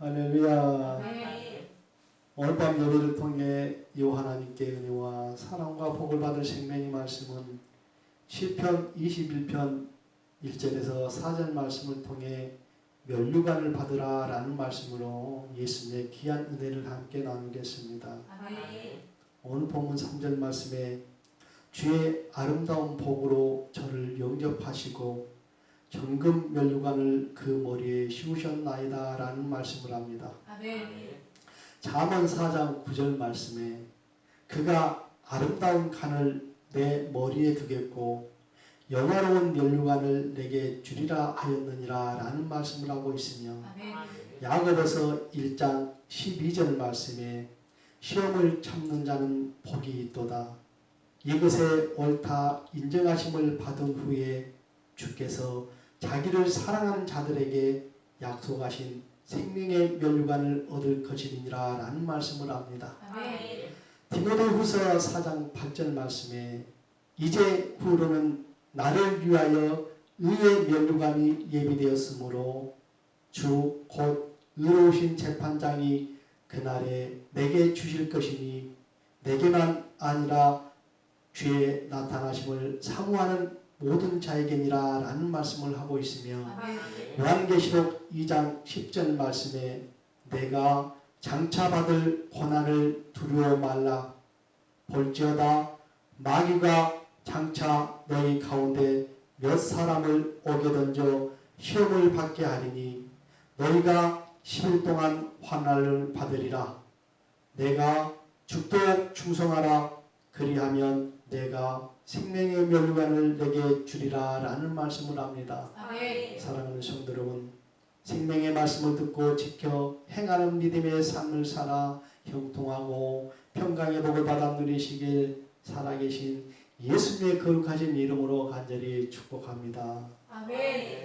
할렐루야. 오늘 밤 예배를 통해 요 하나님께 은혜와 사랑과 복을 받을 생명의 말씀은 시편 21편 1절에서 4절 말씀을 통해 면류관을 받으라 라는 말씀으로 예수님의 귀한 은혜를 함께 나누겠습니다. 아멘. 오늘 본문 3절 말씀에 주의 아름다운 복으로 저를 영접하시고 정금 면류관을 그 머리에 씌우셨나이다 라는 말씀을 합니다. 잠언 4장 9절 말씀에 그가 아름다운 간을 내 머리에 두겠고 영화로운 면류관을 내게 주리라 하였느니라 라는 말씀을 하고 있으며. 야고보서 1장 12절 말씀에 시험을 참는 자는 복이 있도다. 이것에 옳다 인정하심을 받은 후에 주께서 자기를 사랑하는 자들에게 약속하신 생명의 면류관을 얻을 것이니라 라는 말씀을 합니다. 디모데후서 4장 8절 말씀에 이제 후로는 나를 위하여 의의 면류관이 예비되었으므로 주 곧 의로우신 재판장이 그날에 내게 주실 것이니 내게만 아니라 주의 나타나심을 사모하는 모든 자에게니라 라는 말씀을 하고 있으며. 요한계시록 2장 10절 말씀에 내가 장차 받을 고난을 두려워 말라. 볼지어다 마귀가 장차 너희 가운데 몇 사람을 오게 던져 시험을 받게 하리니 너희가 10일 동안 환난을 받으리라. 내가 죽도록 충성하라. 그리하면 내가 생명의 면류관을 내게 주리라 라는 말씀을 합니다. 아멘. 사랑하는 성도 여러분, 생명의 말씀을 듣고 지켜 행하는 믿음의 삶을 살아 형통하고 평강의 복을 받아 누리시길 살아계신 예수님의 거룩하신 이름으로 간절히 축복합니다. 아멘.